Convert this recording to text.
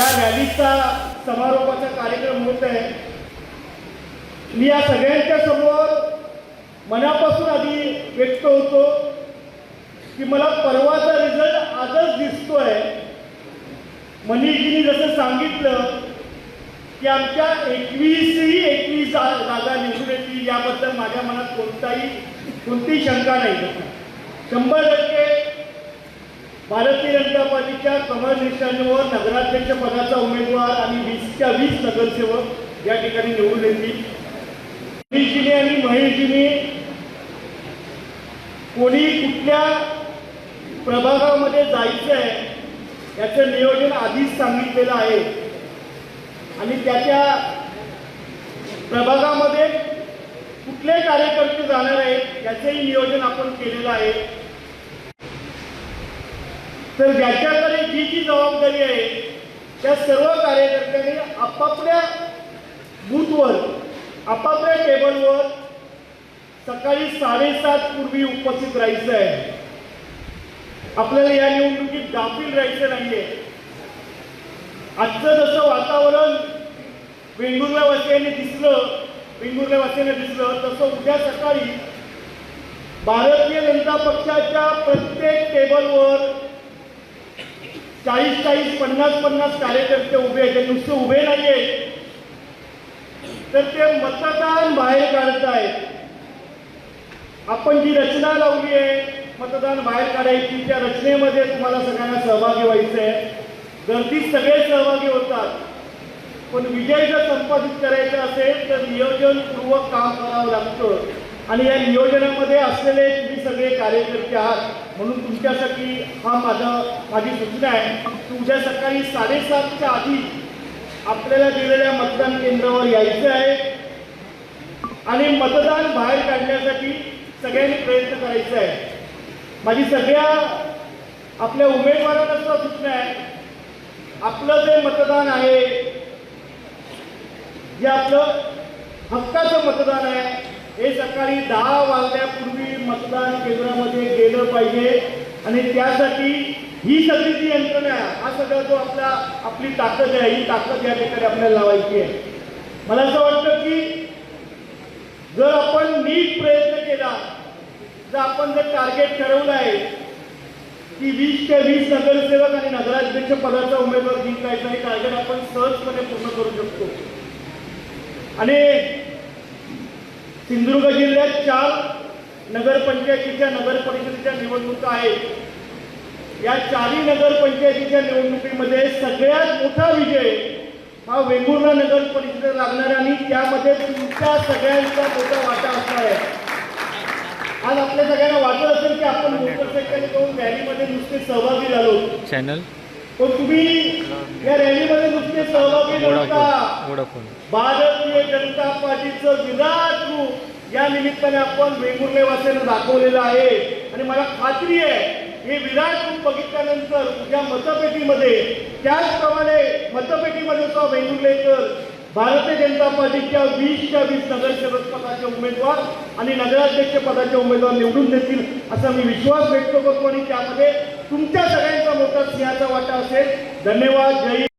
या रॅलीचा समारोपाचा कार्यक्रम होत आहे मी या सगळ्यांच्या समोर मनापासून आधी व्यक्त होतो की मला परवाचा रिझल्ट आजच दिसतोय. मनीषजीनी जसं सांगितलं की आमच्या एकवीसही एकवीस जागा निवडून येतील याबद्दल माझ्या मनात कोणताही कोणतीही शंका नाही. शंभर टक्के भारतीय जनता पार्टीच्या कमल निशाणीवर नगराध्यक्ष पदाचा उमेदवार आणि वीसच्या वीस नगरसेवक या ठिकाणी निवडून येतील. मनीषजीने आणि महेशजीने कोणी कुठल्या प्रभागामध्ये जायचं आहे याचं नियोजन आधीच सांगितलेलं आहे. आणि त्याच्या प्रभागामध्ये कुठले कार्यकर्ते जाणार आहेत याचंही नियोजन आपण केलेलं आहे. तर ज्याच्याकडे जी जी जबाबदारी आहे त्या सर्व कार्यकर्त्यांनी आपापल्या बूथवर आपापल्या टेबलवर सकाळी साडेसात पूर्वी उपस्थित राहायचं आहे. आपल्याला या निवडणुकीत दाखील राहायचं नाहीये. आजचं जसं वातावरण वेंगुर्ला वासियांनी दिसलं वेंगुर्ला वासियांना दिसलं तसं उद्या सकाळी भारतीय जनता पक्षाच्या प्रत्येक टेबलवर चाळीस चाळीस पन्नास पन्नास कार्यकर्ते उभे आहेत. नुसते उभे नाहीये. तर ते मतदान बाहेर काढतायत. आपण जी रचना लावली आहे मतदान बाहेर काढायची त्या रचनेमध्ये तुम्हाला सगळ्यांना सहभागी व्हायचं आहे गर्दीत सगळे सहभागी होतात. पण विजय जर संपादित करायचा असेल तर नियोजनपूर्वक काम करावं लागतं. आणि या नियोजनामध्ये असलेले तुम्ही सगळे कार्यकर्ते आहात. म्हणून तुमच्यासाठी हा माझा माझी सूचना आहे की उद्या सकाळी साडेसातच्या आधी आपल्याला दिलेल्या मतदान केंद्रावर यायचं आहे आणि मतदान बाहेर काढण्यासाठी सगळ्यांनी प्रयत्न करायचा आहे. माझी सगळ्या आपल्या उमेदवारांना सुद्धा सूचना आहे. आपलं जे मतदान आहे जे आपलं हक्काचं मतदान आहे हे सकाळी दहा वाजल्यापूर्वी मतदान केंद्रामध्ये गेलं पाहिजे. आणि त्यासाठी ही सगळी जी यंत्रणा हा सगळा जो आपला आपली ताकद आहे ही ताकद या ठिकाणी आपल्याला लावायची आहे. मला असं वाटतं की जर आपण नीट प्रयत्न केला जर आपण जर टार्गेट ठरवलं आहे की वीस ते वीस नगरसेवक आणि नगराध्यक्ष पदाचा उमेदवार जिंकायचा हे टार्गेट आपण सहजपणे पूर्ण करू शकतो. आणि सिंधुदुर्ग जिल्ह्यात चार नगरपंचायतीच्या नगर परिषदेच्या निवडणुका आहेत. या चारही नगरपंचायतीच्या निवडणुकीमध्ये सगळ्यात मोठा विजय हा वेंगुर्ला नगर परिषदेत लागणार आणि त्यामध्ये तुमच्या सगळ्यांचा मोठा वाटा असणार आहे. आज आपल्या सगळ्यांना वाटत असेल की आपण मोटरसायकल घेऊन रॅलीमध्ये नुसते सहभागी झालो. चॅनल पण तुम्ही या रॅलीमध्ये नुसते सहभागी नव्हता. भारतीय जनता पार्टीचं विराट रूप या निमित्ताने आपण वेंगुर्ले वासियांना दाखवलेलं आहे. आणि मला खात्री आहे हे विराट रूप बघितल्यानंतर उद्या मतपेटीमध्ये त्याचप्रमाणे मतपेटीमध्ये सुद्धा वेंगुर्लेकर भारतीय जनता पार्टीच्या वीसच्या वीस नगरसेवक पदाचे उमेदवार आणि नगराध्यक्ष पदाचे उमेदवार निवडून देतील असा मी विश्वास व्यक्त करतो. आणि त्यामध्ये तुमच्या सगळ्यांचा मोठा सिंहाचा वाटा असेल. धन्यवाद. जय